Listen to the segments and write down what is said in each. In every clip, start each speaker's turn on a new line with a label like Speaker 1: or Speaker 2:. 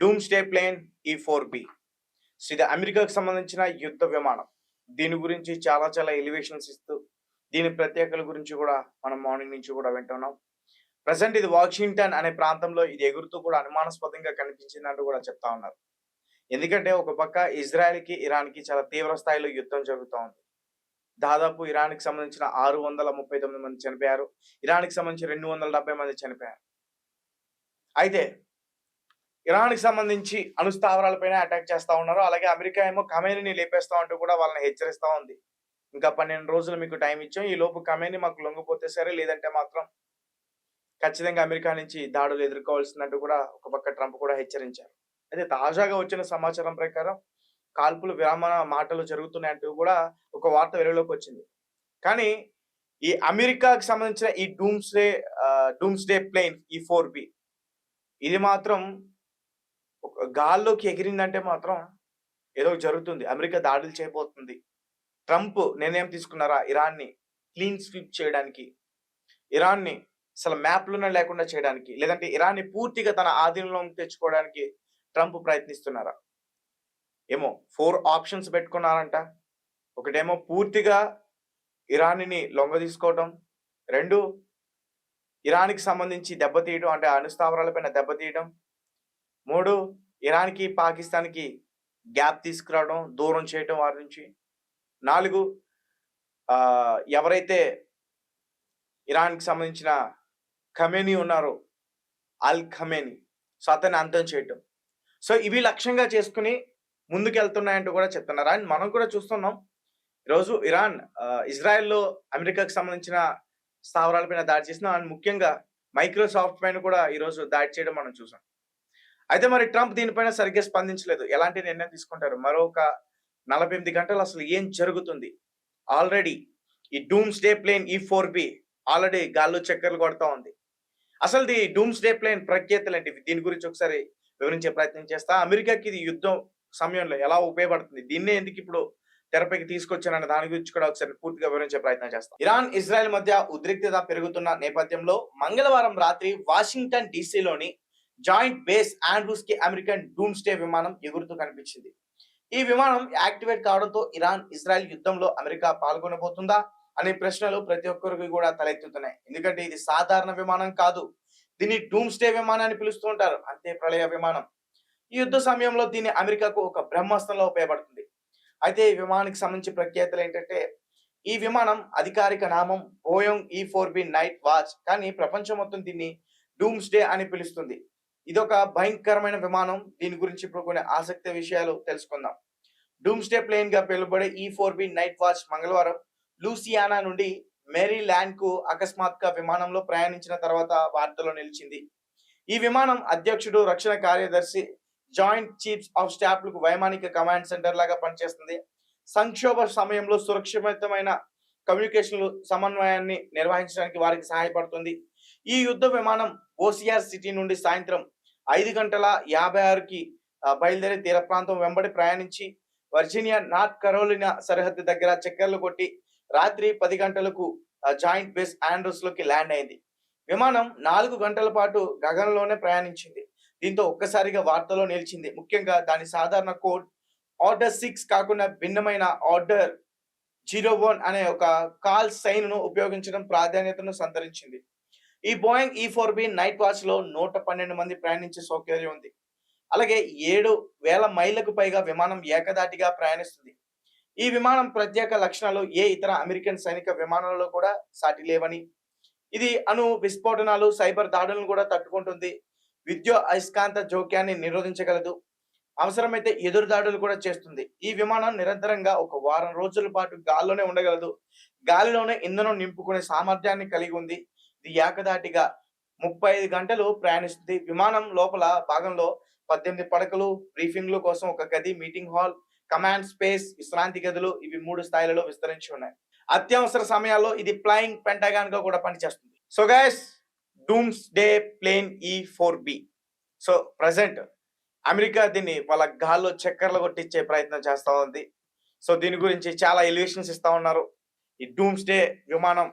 Speaker 1: Doomsday plane E four B. ఇది అమెరికాకు సంబంధించిన యుద్ధ విమానం. దీని గురించి చాలా చాలా ఎలివేషన్స్ ఇస్తూ దీని ప్రత్యేకల గురించి కూడా మనం మార్నింగ్ నుంచి కూడా వింటున్నాం ప్రజెంట్ ఇది వాషింగ్టన్ అనే ప్రాంతంలో ఇది ఎగురుతూ కూడా అనుమానాస్పదంగా కనిపించిందంటూ కూడా చెప్తా ఉన్నారు. ఎందుకంటే ఒక పక్క ఇజ్రాయెల్కి ఇరాన్కి చాలా తీవ్ర స్థాయిలో యుద్ధం జరుగుతూ ఉంది. దాదాపు ఇరాన్కి సంబంధించిన ఆరు వందల ముప్పై తొమ్మిది మంది చనిపోయారు. ఇరాన్కి సంబంధించి రెండు వందల డెబ్బై మంది చనిపోయారు. అయితే ఇరాన్కి సంబంధించి అణుస్థావరాలపైన అటాక్ చేస్తా ఉన్నారు. అలాగే అమెరికా ఏమో కమేనీని లేపేస్తా అంటూ కూడా వాళ్ళని హెచ్చరిస్తా ఉంది. ఇంకా పన్నెండు రోజులు మీకు టైం ఇచ్చాం. ఈ లోపు కమేని మాకు లొంగిపోతే సరే లేదంటే మాత్రం ఖచ్చితంగా అమెరికా నుంచి దాడులు ఎదుర్కోవాల్సిందంటూ కూడా ఒక పక్క ట్రంప్ కూడా హెచ్చరించారు. అయితే తాజాగా వచ్చిన సమాచారం ప్రకారం కాల్పులు విరామణ మాటలు జరుగుతున్నాయంటూ కూడా ఒక వార్త వెలుగులోకి వచ్చింది. కానీ ఈ అమెరికాకి సంబంధించిన ఈ doomsday doomsday plane E four B ఇది మాత్రం గాల్లోకి ఎగిరిందంటే మాత్రం ఏదో జరుగుతుంది. అమెరికా దాడులు చేయబోతుంది. ట్రంప్ నిర్ణయం తీసుకున్నారా? ఇరాన్ని క్లీన్ స్వీప్ చేయడానికి. ఇరాన్ని అసలు మ్యాప్లోనే లేకుండా చేయడానికి. లేదంటే ఇరాన్ని పూర్తిగా తన ఆధీనంలోకి తెచ్చుకోవడానికి ట్రంప్ ప్రయత్నిస్తున్నారా? ఏమో ఫోర్ ఆప్షన్స్ పెట్టుకున్నారంట. ఒకటేమో పూర్తిగా ఇరాన్ని లొంగ తీసుకోవటం. రెండు ఇరాన్కి సంబంధించి దెబ్బతీయడం అంటే అణుస్థావరాలపైన దెబ్బతీయడం మూడు ఇరాన్కి పాకిస్తాన్కి గ్యాప్ తీసుకురావడం దూరం చేయడం వారి నుంచి. నాలుగు ఎవరైతే ఇరాన్కి సంబంధించిన ఖమేని ఉన్నారో అల్ ఖమేని సో అతన్ని అంతం చేయటం. సో ఇవి లక్ష్యంగా చేసుకుని ముందుకెళ్తున్నాయంటూ కూడా చెప్తున్నారు. అండ్ మనం కూడా చూస్తున్నాం ఈరోజు ఇరాన్ ఇజ్రాయెల్లో అమెరికాకు సంబంధించిన స్థావరాలపైన దాడి చేసిన అండ్ ముఖ్యంగా మైక్రోసాఫ్ట్ పైన కూడా ఈరోజు దాడి చేయడం మనం చూసాం. అయితే మరి ట్రంప్ దీనిపైన సరిగ్గా స్పందించలేదు. ఎలాంటి నిర్ణయం తీసుకుంటారు? మరొక నలభై ఎనిమిది గంటలు అసలు ఏం జరుగుతుంది? ఆల్రెడీ ఈ doomsday plane E four B already గాల్లో చక్కర్లు కొడతా ఉంది. అసలు ది డూమ్స్ డే ప్లేన్ ప్రఖ్యాతలు అంటే దీని గురించి ఒకసారి వివరించే ప్రయత్నం చేస్తా. అమెరికాకి ఇది యుద్ధం సమయంలో ఎలా ఉపయోగపడుతుంది? దీన్నే ఎందుకు ఇప్పుడు తెరపైకి తీసుకొచ్చానన్న దాని గురించి కూడా ఒకసారి పూర్తిగా వివరించే ప్రయత్నం చేస్తాం. ఇరాన్ ఇజ్రాయెల్ మధ్య ఉద్రిక్తత పెరుగుతున్న నేపథ్యంలో మంగళవారం రాత్రి వాషింగ్టన్ డీసీలోని జాయింట్ బేస్ ఆండ్రూస్కి అమెరికన్ డూమ్స్ డే విమానం ఎగురుతూ కనిపించింది. ఈ విమానం యాక్టివేట్ కావడంతో ఇరాన్ ఇజ్రాయెల్ యుద్ధంలో అమెరికా పాల్గొనబోతుందా అనే ప్రశ్నలు ప్రతి ఒక్కరికి కూడా తలెత్తుతున్నాయి. ఎందుకంటే ఇది సాధారణ విమానం కాదు. దీన్ని డూమ్స్ డే విమానం అని పిలుస్తూ ఉంటారు. అంతే ప్రళయ విమానం. ఈ యుద్ధ సమయంలో దీన్ని అమెరికాకు ఒక బ్రహ్మాస్త్రంలో ఉపయోగపడుతుంది. అయితే ఈ విమానానికి సంబంధించి ప్రఖ్యాతలు ఏంటంటే ఈ విమానం అధికారిక నామం బోయోంగ్ ఈ ఫోర్ బి నైట్ వాచ్. కానీ ప్రపంచం మొత్తం దీన్ని డూమ్స్ డే అని పిలుస్తుంది. ఇదొక భయంకరమైన విమానం. దీని గురించి ఇప్పుడు కొన్ని ఆసక్తి విషయాలు తెలుసుకుందాం. డూమ్స్డే ప్లేన్గా పిలువబడే E four B night watch మంగళవారం లూసియానా నుండి మేరీ ల్యాండ్కు అకస్మాత్గా విమానంలో ప్రయాణించిన తర్వాత వార్తలో నిలిచింది. ఈ విమానం అధ్యక్షుడు రక్షణ కార్యదర్శి జాయింట్ చీఫ్స్ ఆఫ్ స్టాఫ్లకు వైమానిక కమాండ్ సెంటర్ లాగా పనిచేస్తుంది. సంక్షోభ సమయంలో సురక్షితమైన కమ్యూనికేషన్ సమన్వయాన్ని నిర్వహించడానికి వారికి సహాయపడుతుంది. ఈ యుద్ధ విమానం ఓసిఆర్ సిటీ నుండి సాయంత్రం ఐదు గంటల యాభై ఆరుకి బయలుదేరి తీర ప్రాంతం వెంబడి ప్రయాణించి వర్జీనియా నార్త్ కరోలినా సరిహద్దు దగ్గర చక్కర్లు కొట్టి రాత్రి పది గంటలకు జాయింట్ బేస్ ఆండ్రూస్లోకి ల్యాండ్ అయింది. విమానం నాలుగు గంటల పాటు గగనంలోనే ప్రయాణించింది. దీంతో ఒక్కసారిగా వార్తలో నిలిచింది. ముఖ్యంగా దాని సాధారణ కోడ్ ఆర్డర్ సిక్స్ కాకుండా భిన్నమైన ఆర్డర్ జీరో వన్ అనే ఒక కాల్ సైన్ను ఉపయోగించడం ప్రాధాన్యతను సంతరించింది. ఈ బోయింగ్ ఈ ఫోర్ బి నైట్ వాచ్లో నూట పన్నెండు మంది ప్రయాణించే సౌకర్యం ఉంది. అలాగే ఏడు వేల మైళ్ళకు పైగా విమానం ఏకదాటిగా ప్రయాణిస్తుంది. ఈ విమానం ప్రత్యేక లక్షణాలు ఏ ఇతర అమెరికన్ సైనిక విమానాలలో కూడా సాటి లేవని. ఇది అణు విస్ఫోటనాలు సైబర్ దాడులను కూడా తట్టుకుంటుంది. విద్యా అయస్కాంత జోక్యాన్ని నిరోధించగలదు. అవసరమైతే ఎదురు దాడులు కూడా చేస్తుంది. ఈ విమానం నిరంతరంగా ఒక వారం రోజుల పాటు గాల్లోనే ఉండగలదు. గాలిలోనే ఇంధనం నింపుకునే సామర్థ్యాన్ని కలిగి ఉంది. ఇది ఏకదాటిగా ముప్పై ఐదు గంటలు ప్రయాణిస్తుంది. విమానం లోపల భాగంలో పద్దెనిమిది పడకలు బ్రీఫింగ్లు కోసం ఒక గది మీటింగ్ హాల్ కమాండ్ స్పేస్ విశ్రాంతి గదులు ఇవి మూడు స్థాయిలలో విస్తరించి ఉన్నాయి. అత్యవసర సమయాల్లో ఇది ఫ్లయింగ్ పెంటగాన్గా కూడా పనిచేస్తుంది. So guys doomsday plane E four B. So present America దీన్ని వాళ్ళ గాల్లో చక్కర్లు కొట్టించే ప్రయత్నం చేస్తా ఉంది. సో దీని గురించి చాలా ఎలివేషన్స్ ఇస్తా ఉన్నారు. ఈ డూమ్స్ డే విమానం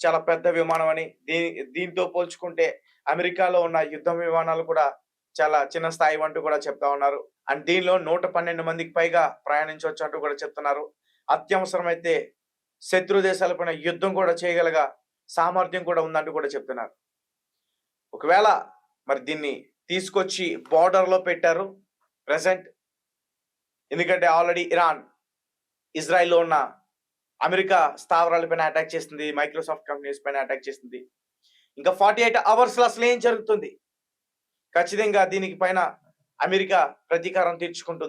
Speaker 1: చాలా పెద్ద విమానం అని దీని దీంతో పోల్చుకుంటే అమెరికాలో ఉన్న యుద్ధ విమానాలు కూడా చాలా చిన్న స్థాయి అంటూ కూడా చెప్తా ఉన్నారు. అండ్ దీనిలో నూట పన్నెండు మందికి పైగా ప్రయాణించవచ్చు అంటూ కూడా చెప్తున్నారు. అత్యవసరమైతే శత్రు దేశాలపైన యుద్ధం కూడా చేయగలగా సామర్థ్యం కూడా ఉందంటూ కూడా చెప్తున్నారు. ఒకవేళ మరి దీన్ని తీసుకొచ్చి బార్డర్లో పెట్టారు ప్రజెంట్ ఎందుకంటే ఆల్రెడీ ఇరాన్ ఇజ్రాయిల్లో ఉన్న అమెరికా స్థావరాలపైన అటాక్ చేస్తుంది మైక్రోసాఫ్ట్ కంపెనీస్ పైన అటాక్ చేస్తుంది ఇంకా ఫార్టీ ఎయిట్ అవర్స్లో అసలు ఏం జరుగుతుంది? ఖచ్చితంగా దీనికి పైన అమెరికా ప్రతీకారం తీర్చుకుంటుందా?